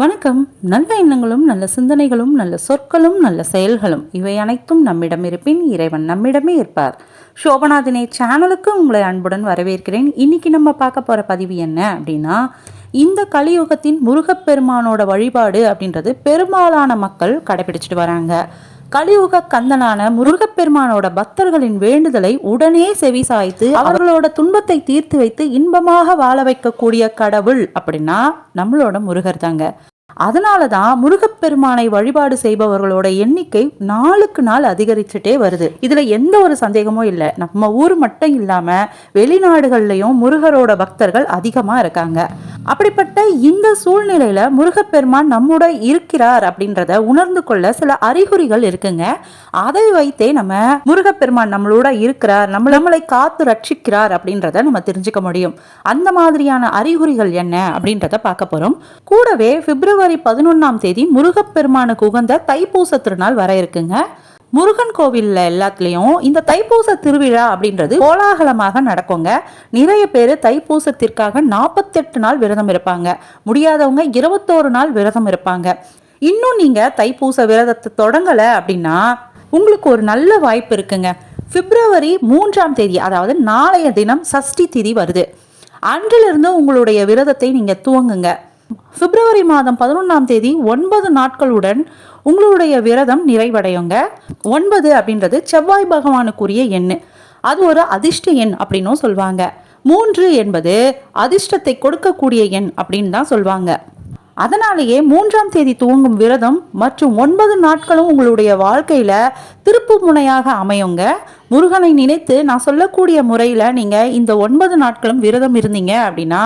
வணக்கம். நல்ல எண்ணங்களும் நல்ல சிந்தனைகளும் நல்ல சொற்களும் நல்ல செயல்களும் இவை அனைத்தும் நம்மிடம் இருப்பின் இறைவன் நம்மிடமே இருப்பார். சோபநாதினை சேனலுக்கு உங்களை அன்புடன் வரவேற்கிறேன். இன்னைக்கு நம்ம பார்க்க போகிற பதிவு என்ன அப்படின்னா இந்த கலியுகத்தின் முருகப்பெருமானோட வழிபாடு அப்படின்றது பெரும்பாலான மக்கள் கடைபிடிச்சிட்டு வராங்க. கலியுக கந்தனான முருகப்பெருமானோட பக்தர்களின் வேண்டுதலை உடனே செவி சாய்த்து அவர்களோட துன்பத்தை தீர்த்து வைத்து இன்பமாக வாழ வைக்கக்கூடிய கடவுள் அப்படின்னா நம்மளோட முருகர் தாங்க. அதனால தான் முருகப்பெருமானை வழிபாடு செய்பவர்களோட எண்ணிக்கை நாளுக்கு நாள் அதிகரிச்சுட்டே வருது. இதுல எந்த ஒரு சந்தேகமும் இல்லை. நம்ம ஊர் மட்டும் இல்லாம வெளிநாடுகள்லயும் முருகரோட பக்தர்கள் அதிகமா இருக்காங்க. அப்படிப்பட்ட இந்த சூழ்நிலையில முருகப்பெருமான் நம்மோட இருக்கிறார் அப்படின்றத உணர்ந்து கொள்ள சில அறிகுறிகள் இருக்குங்க. அதை வைத்தே நம்ம முருகப்பெருமான் நம்மளோட இருக்கிறார் நம்ம நம்மளை காத்து ரட்சிக்கிறார் அப்படின்றத நம்ம தெரிஞ்சுக்க முடியும். அந்த மாதிரியான அறிகுறிகள் என்ன அப்படின்றத பார்க்க போறோம். கூடவே பிப்ரவரி பதினொன்னாம் தேதி முருகப்பெருமானுக்கு உகந்த தைப்பூச திருநாள் வர இருக்குங்க. முருகன் கோவில்ல எல்லாத்துலேயும் இந்த தைப்பூச திருவிழா அப்படின்றது கோலாகலமாக நடக்குங்க. நிறைய பேர் தைப்பூசத்திற்காக நாற்பத்தெட்டு நாள் விரதம் இருப்பாங்க. முடியாதவங்க இருபத்தோரு நாள் விரதம் இருப்பாங்க. இன்னும் நீங்க தைப்பூச விரதத்தை தொடங்கலை அப்படின்னா உங்களுக்கு ஒரு நல்ல வாய்ப்பு இருக்குங்க. பிப்ரவரி மூன்றாம் தேதி அதாவது நாளைய தினம் சஷ்டி திதி வருது. அன்றிலிருந்து உங்களுடைய விரதத்தை நீங்க துவங்குங்க. பிப்ரவரி மாதம் பதினொன்றாம் தேதி ஒன்பது நாட்களுடன் உங்களுடைய விரதம் நிறைவடையுங்க. ஒன்பது அப்படின்றது செவ்வாய் பகவானுக்குரிய எண் அது ஒரு அதிர்ஷ்ட எண் அப்படின்னும் சொல்லுவாங்க மூன்று என்பது அதிர்ஷ்டத்தை கொடுக்கக்கூடிய எண் அப்படின்னு தான் சொல்லுவாங்க அதனாலேயே மூன்றாம் தேதி துவங்கும் விரதம் மற்றும் ஒன்பது நாட்களும் உங்களுடைய வாழ்க்கையில திருப்பு முனையாக அமையுங்க. முருகனை நினைத்து நான் சொல்லக்கூடிய முறையில் நீங்கள் இந்த ஒன்பது நாட்களும் விரதம் இருந்தீங்க அப்படின்னா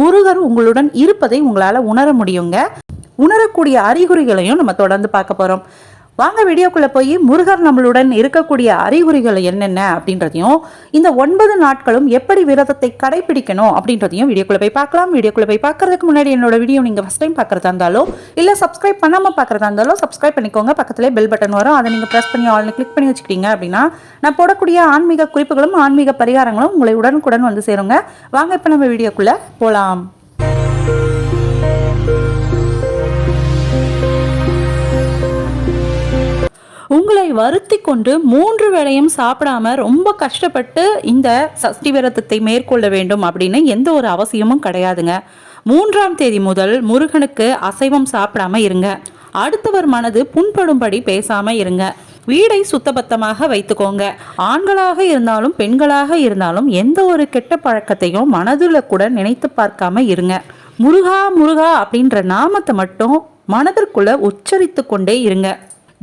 முருகர் உங்களுடன் இருப்பதை உங்களால் உணர முடியுங்க. உணரக்கூடிய அறிகுறிகளையும் நம்ம தொடர்ந்து பார்க்க போகிறோம் வாங்க வீடியோக்குள்ளே போய் முருகர் நம்மளுடன் இருக்கக்கூடிய அறிகுறிகள் என்னென்ன அப்படின்றதையும் இந்த ஒன்பது நாட்களும் எப்படி விரதத்தை கடைபிடிக்கணும் அப்படின்றதையும் வீடியோக்குள்ளே போய் பார்க்கலாம். வீடியோக்குள்ளே போய் பார்க்கறதுக்கு முன்னாடி என்னோட வீடியோ நீங்கள் ஃபஸ்ட் டைம் பார்க்குறதா இருந்தாலும் இல்லை சப்ஸ்கிரைப் பண்ணாமல் பார்க்குறதா இருந்தாலும் சப்ஸ்கிரைப் பண்ணிக்கோங்க. பக்கத்துலேயே பெல் பட்டன் வரும். அதை நீங்கள் ப்ரெஸ் பண்ணி ஆல்னு கிளிக் பண்ணி வச்சுக்கிட்டீங்க அப்படின்னா நான் போடக்கூடிய ஆன்மீக குறிப்புகளும் ஆன்மீக பரிகாரங்களும் உங்களை உடனுக்குடன் வந்து சேருங்க. வாங்க இப்போ நம்ம வீடியோக்குள்ளே போகலாம் உங்களை வருத்தி கொண்டு மூன்று வேளையும் சாப்பிடாம ரொம்ப கஷ்டப்பட்டு இந்த சஷ்டி விரதத்தை மேற்கொள்ள வேண்டும் அப்படின்னு எந்த ஒரு அவசியமும் கிடையாதுங்க. மூன்றாம் தேதி முதல் முருகனுக்கு அசைவம் சாப்பிடாம இருங்க. அடுத்தவர் மனது புண்படும்படி பேசாம இருங்க. வீடை சுத்தபத்தமாக வைத்துக்கோங்க. ஆண்களாக இருந்தாலும் பெண்களாக இருந்தாலும் எந்த ஒரு கெட்ட பழக்கத்தையும் மனதில் கூட நினைத்து பார்க்காம இருங்க. முருகா முருகா அப்படின்ற நாமத்தை மட்டும் மனதிற்குள்ள உச்சரித்து கொண்டே இருங்க.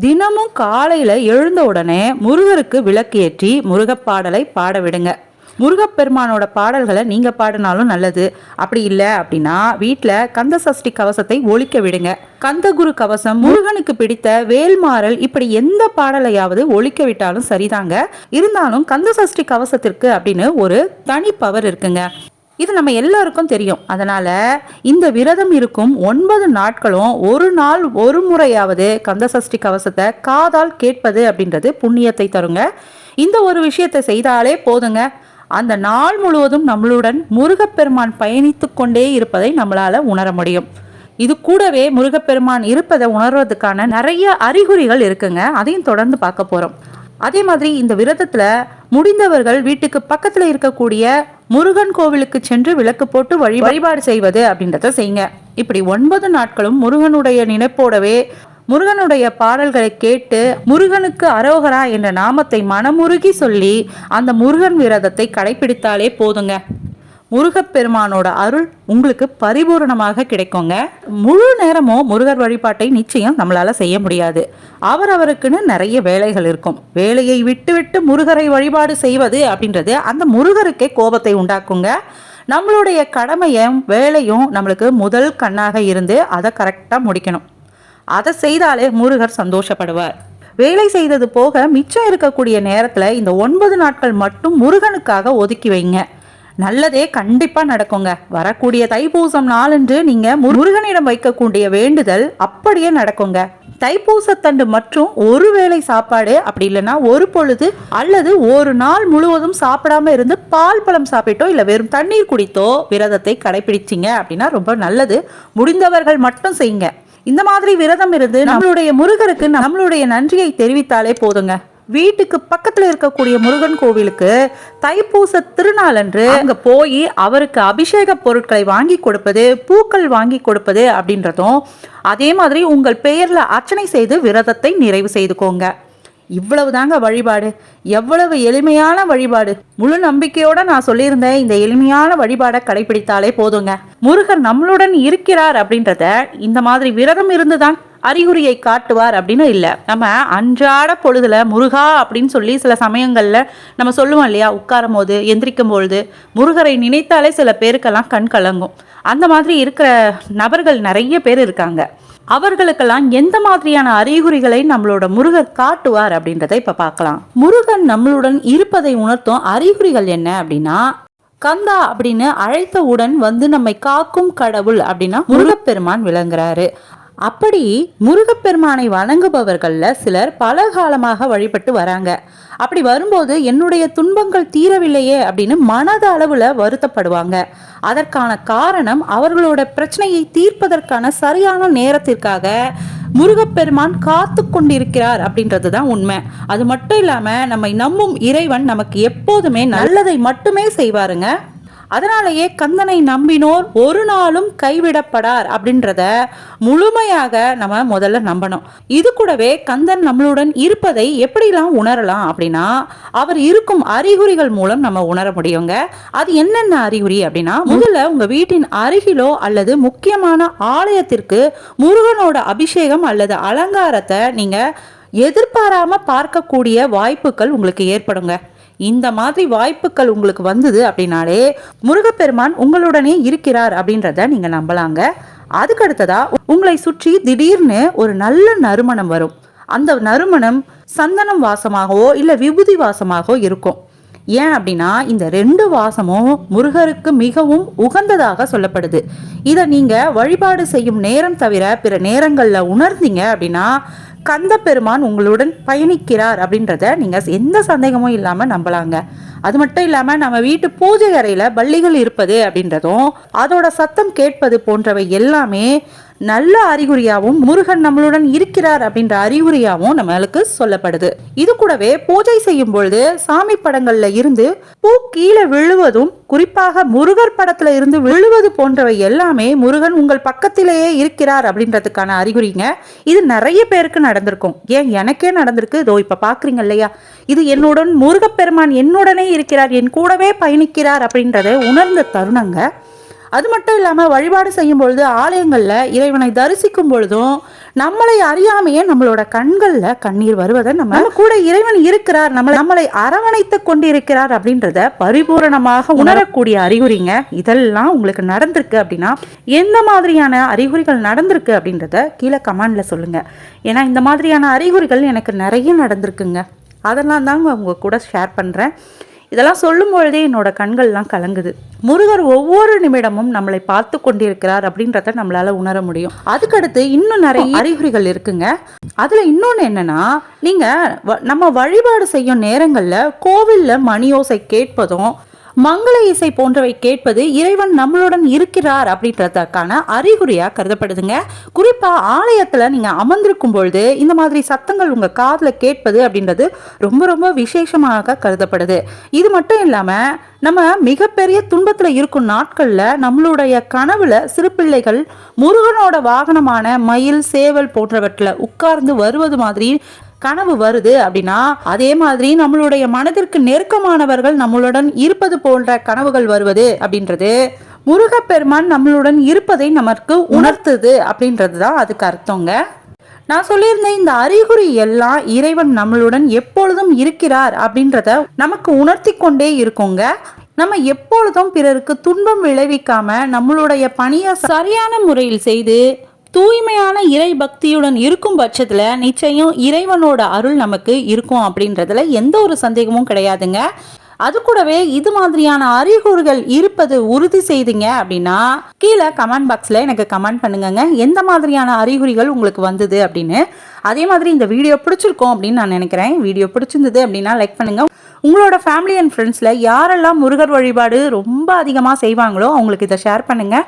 தினமும் காலையில எழுந்த உடனே முருகருக்கு விளக்கு ஏற்றி முருகப்பாடலை பாட விடுங்க. முருகப்பெருமானோட பாடல்களை நீங்க பாடினாலும் நல்லது. அப்படி இல்லை அப்படின்னா வீட்டில் கந்த சஷ்டி கவசத்தை ஒழிக்க விடுங்க. கந்தகுரு கவசம் முருகனுக்கு பிடித்த வேல்மாறல் இப்படி எந்த பாடலையாவது ஒழிக்க விட்டாலும் சரிதாங்க. இருந்தாலும் கந்த சஷ்டி கவசத்திற்கு அப்படின்னு ஒரு தனி பவர் இருக்குங்க. இது நம்ம எல்லாருக்கும் தெரியும். அதனால் இந்த விரதம் இருக்கும் ஒன்பது நாட்களும் ஒரு நாள் ஒரு முறையாவது கந்தசஷ்டி கவசத்தை காதால் கேட்பது அப்படின்றது புண்ணியத்தை தருங்க. இந்த ஒரு விஷயத்தை செய்தாலே போதுங்க. அந்த நாள் முழுவதும் நம்மளுடன் முருகப்பெருமான் பயணித்து கொண்டே இருப்பதை நம்மளால் உணர முடியும். இது கூடவே முருகப்பெருமான் இருப்பதை உணர்வதற்கான நிறைய அறிகுறிகள் இருக்குங்க. அதையும் தொடர்ந்து பார்க்க போகிறோம் அதே மாதிரி இந்த விரதத்தில் முடிந்தவர்கள் வீட்டுக்கு பக்கத்தில் இருக்கக்கூடிய முருகன் கோவிலுக்கு சென்று விளக்கு போட்டு வழி வழிபாடு செய்வது அப்படின்றத செய்யுங்க. இப்படி ஒன்பது நாட்களும் முருகனுடைய நினைப்போடவே முருகனுடைய பாடல்களை கேட்டு முருகனுக்கு அரோகரா என்ற நாமத்தை மனமுருகி சொல்லி அந்த முருகன் விரதத்தை கடைபிடித்தாலே போதுங்க. முருகப்பெருமானோட அருள் உங்களுக்கு பரிபூரணமாக கிடைக்குங்க. முழு நேரமும் முருகர் வழிபாட்டை நிச்சயம் நம்மளால செய்ய முடியாது. அவர் அவருக்குன்னு நிறைய வேலைகள் இருக்கும். வேலையை விட்டுவிட்டு முருகரை வழிபாடு செய்வது அப்படின்றது அந்த முருகருக்கே கோபத்தை உண்டாக்குங்க. நம்மளுடைய கடமையும் வேலையும் நம்மளுக்கு முதல் கண்ணாக இருந்து அதை கரெக்டாக முடிக்கணும். அதை செய்தாலே முருகர் சந்தோஷப்படுவார். வேலை செய்தது போக மிச்சம் இருக்கக்கூடிய நேரத்தில் இந்த ஒன்பது நாட்கள் மட்டும் முருகனுக்காக ஒதுக்கி வைங்க. நல்லதே கண்டிப்பா நடக்குங்க. வரக்கூடிய தைப்பூசம் நாளன்று நீங்க முருகனிடம் வைக்கக்கூடிய வேண்டுதல் அப்படியே நடக்குங்க. தைப்பூசத்தண்டு மற்றும் ஒரு வேளை சாப்பாடு அப்படி இல்லைன்னா ஒரு பொழுது அல்லது ஒரு நாள் முழுவதும் சாப்பிடாம இருந்து பால் பழம் சாப்பிட்டோ இல்லை வெறும் தண்ணீர் குடித்தோ விரதத்தை கடைபிடிச்சிங்க அப்படின்னா ரொம்ப நல்லது. முடிந்தவர்கள் மட்டும் செய்யுங்க. இந்த மாதிரி விரதம் இருந்து நம்மளுடைய முருகருக்கு நம்மளுடைய நன்றியை தெரிவித்தாலே போதுங்க. வீட்டுக்கு பக்கத்துல இருக்கக்கூடிய முருகன் கோவிலுக்கு தைப்பூச திருநாளன்று அங்க போய் அவருக்கு அபிஷேக பொருட்களை வாங்கி கொடுப்பது பூக்கள் வாங்கி கொடுப்பது அப்படின்றதும் அதே மாதிரி உங்கள் பெயர்ல அர்ச்சனை செய்து விரதத்தை நிறைவு செய்துக்கோங்க. இவ்வளவு தாங்க வழிபாடு. எவ்வளவு எளிமையான வழிபாடு. முழு நம்பிக்கையோட நான் சொல்லியிருந்தேன் இந்த எளிமையான வழிபாடை கடைபிடித்தாலே போதுங்க. முருகன் நம்மளுடன் இருக்கிறார் அப்படின்றத இந்த மாதிரி விரதம் இருந்துதான் அறிகுறியை காட்டுவார் அப்படின்னு இல்லை. நம்ம அன்றாட பொழுதுல முருகா அப்படின்னு சொல்லி சில சமயங்களில் நம்ம சொல்லுவோம் இல்லையா? உட்காரும் போது எந்திரிக்கும் பொழுது முருகரை நினைத்தாலே சில பேருக்கெல்லாம் கண் கலங்கும். அந்த மாதிரி இருக்கிற நபர்கள் நிறைய பேர் இருக்காங்க. அவர்களுக்கெல்லாம் எந்த மாதிரியான அறிகுறிகளை நம்மளோட முருகர் காட்டுவார் அப்படின்றத இப்போ பார்க்கலாம். முருகன் நம்மளுடன் இருப்பதை உணர்த்தும் அறிகுறிகள் என்ன அப்படின்னா கந்தா அப்படின்னு அழைத்தவுடன் வந்து நம்மை காக்கும் கடவுள் அப்படின்னா முருகப்பெருமான் விளங்குறாரு. அப்படி முருகப்பெருமானை வணங்குபவர்களில் சிலர் பல காலமாக வழிபட்டு வராங்க. அப்படி வரும்போது என்னுடைய துன்பங்கள் தீரவில்லையே அப்படின்னு மனத அளவில் வருத்தப்படுவாங்க. அதற்கான காரணம் அவர்களோட பிரச்சனையை தீர்ப்பதற்கான சரியான நேரத்திற்காக முருகப்பெருமான் காத்து கொண்டிருக்கிறார் அப்படின்றது தான் உண்மை. அது மட்டும் இல்லாமல் நம்மை நம்பும் இறைவன் நமக்கு எப்போதுமே நல்லதை மட்டுமே செய்வாருங்க. அதனாலேயே கந்தனை நம்பினோர் ஒரு நாளும் கைவிடப்படார் அப்படின்றத முழுமையாக நம்ம முதல்ல நம்பணும். இது கூடவே கந்தன் நம்மளுடன் இருப்பதை எப்படிலாம் உணரலாம் அப்படின்னா அவர் இருக்கும் அறிகுறிகள் மூலம் நம்ம உணர முடியுங்க. அது என்னென்ன அறிகுறி அப்படின்னா முதல்ல உங்க வீட்டின் அருகிலோ அல்லது முக்கியமான ஆலயத்திற்கு முருகனோட அபிஷேகம் அல்லது அலங்காரத்தை நீங்க எதிர்பாராம பார்க்கக்கூடிய வாய்ப்புகள் உங்களுக்கு ஏற்படுங்க. இந்த மாதிரி வாய்ப்புகள் உங்களுக்கு வந்தது அப்படின்னாலே முருகப்பெருமான் உங்களுடனே இருக்கிறார் அப்படின்றத நீங்க நம்பலாங்க. அதுக்கு அடுத்ததா உங்களை சுற்றி திடீர்னு ஒரு நல்ல நறுமணம் வரும். அந்த நறுமணம் சந்தனம் வாசமாகவோ இல்லை விபூதி வாசமாகவோ இருக்கும். ஏன் அப்படின்னா இந்த ரெண்டு வாசமும் முருகருக்கு மிகவும் உகந்ததாக சொல்லப்படுது. இதை நீங்க வழிபாடு செய்யும் நேரம் தவிர பிற நேரங்களில் உணர்ந்தீங்க அப்படின்னா கந்த பெருமான் உங்களுடன் பயணிக்கிறார் அப்படின்றத நீங்க எந்த சந்தேகமும் இல்லாம நம்பலாங்க. அது மட்டும் இல்லாம நம்ம வீட்டு பூஜை அறையில பள்ளிகள் இருப்பது அப்படின்றதும் அதோட சத்தம் கேட்பது போன்றவை எல்லாமே நல்ல அறிகுறியாகவும் முருகன் நம்மளுடன் இருக்கிறார் அப்படின்ற அறிகுறியாகவும் நம்மளுக்கு சொல்லப்படுது. இது கூடவே பூஜை செய்யும் பொழுது சாமி படங்கள்ல இருந்து பூ கீழே விழுவதும் குறிப்பாக முருகர் படத்துல இருந்து விழுவது போன்றவை எல்லாமே முருகன் உங்கள் பக்கத்திலேயே இருக்கிறார் அப்படின்றதுக்கான அறிகுறிங்க. இது நிறைய பேருக்கு நடந்திருக்கும். ஏன்? எனக்கே நடந்திருக்கு. இதோ இப்ப பாக்குறீங்க இல்லையா? இது என்னுடன் முருகப்பெருமான் என்னுடனே இருக்கிறார் என் கூடவே பயணிக்கிறார் அப்படின்றத உணர்ந்த தருணங்க. அது மட்டும் இல்லாமல் வழிபாடு செய்யும் பொழுது ஆலயங்களில் இறைவனை தரிசிக்கும் பொழுதும் நம்மளை அறியாமையே நம்மளோட கண்களில் கண்ணீர் வருவதை நம்ம கூட இறைவன் இருக்கிறார் நம்மளை நம்மளை அரவணைத்து கொண்டிருக்கிறார் அப்படின்றத பரிபூரணமாக உணரக்கூடிய அறிகுறிங்க. இதெல்லாம் உங்களுக்கு நடந்திருக்கு அப்படின்னா எந்த மாதிரியான அறிகுறிகள் நடந்திருக்கு அப்படின்றத கீழே கமெண்ட்ல சொல்லுங்க. ஏன்னா இந்த மாதிரியான அறிகுறிகள் எனக்கு நிறைய நடந்திருக்குங்க. அதெல்லாம் தாங்க உங்க கூட ஷேர் பண்ணுறேன் இதெல்லாம் சொல்லும் பொழுதே என்னோட கண்கள்லாம் கலங்குது. முருகர் ஒவ்வொரு நிமிடமும் நம்மளை பார்த்து கொண்டிருக்கிறார் அப்படின்றத நம்மளால உணர முடியும். அதுக்கடுத்து இன்னும் நிறைய அறிகுறிகள் இருக்குங்க. அதுல இன்னொன்னு என்னன்னா நீங்க நம்ம வழிபாடு செய்யும் நேரங்கள்ல கோவில்ல மணியோசை கேட்பதும் மங்கள இசை போன்றவை கேட்பது இறைவன் நம்மளுடன் இருக்கிறார் அப்படின்றதுக்கான அறிகுறியா கருதப்படுதுங்க. குறிப்பா ஆலயத்துல நீங்க அமர்ந்திருக்கும் பொழுது இந்த மாதிரி சத்தங்கள் உங்க காதுல கேட்பது அப்படின்றது ரொம்ப ரொம்ப விசேஷமாக கருதப்படுது. இது மட்டும் இல்லாம நம்ம மிகப்பெரிய துன்பத்துல இருக்கும் நாட்கள்ல நம்மளுடைய கனவுல சிறு பிள்ளைகள் முருகனோட வாகனமான மயில் சேவல் போன்றவற்றில் உட்கார்ந்து வருவது மாதிரி கனவு வருது அப்படின்னா அதே மாதிரி நம்மளுடைய மனதிற்கு நெருக்கமானவர்கள் நம்மளுடன் இருப்பது போன்ற கனவுகள் வருவது அப்படின்றது முருகப்பெருமான் நம்மளுடன் இருப்பதை நமக்கு உணர்த்துது அப்படின்றது தான் அதுக்கு அர்த்தங்க. நான் சொல்லியிருந்தேன் இந்த அறிகுறி எல்லாம் இறைவன் நம்மளுடன் எப்பொழுதும் இருக்கிறார் அப்படின்றத நமக்கு உணர்த்தி கொண்டே இருக்குங்க. நம்ம எப்பொழுதும் பிறருக்கு துன்பம் விளைவிக்காம நம்மளுடைய பணியை சரியான முறையில் செய்து தூய்மையான இறை பக்தியுடன் இருக்கும் பட்சத்தில் நிச்சயம் இறைவனோட அருள் நமக்கு இருக்கும் அப்படின்றதுல எந்த ஒரு சந்தேகமும் கிடையாதுங்க. அது கூடவே இது மாதிரியான அறிகுறிகள் இருப்பது உறுதி செய்தீங்க அப்படின்னா கீழே கமெண்ட் பாக்ஸில் எனக்கு கமெண்ட் பண்ணுங்கங்க. எந்த மாதிரியான அறிகுறிகள் உங்களுக்கு வந்தது அப்படின்னு. அதே மாதிரி இந்த வீடியோ பிடிச்சிருக்கோம் அப்படின்னு நான் நினைக்கிறேன். வீடியோ பிடிச்சிருந்தது அப்படின்னா லைக் பண்ணுங்க. உங்களோட ஃபேமிலி அண்ட் ஃப்ரெண்ட்ஸில் யாரெல்லாம் முருகர் வழிபாடு ரொம்ப அதிகமாக செய்வாங்களோ அவங்களுக்கு இதை ஷேர் பண்ணுங்கள்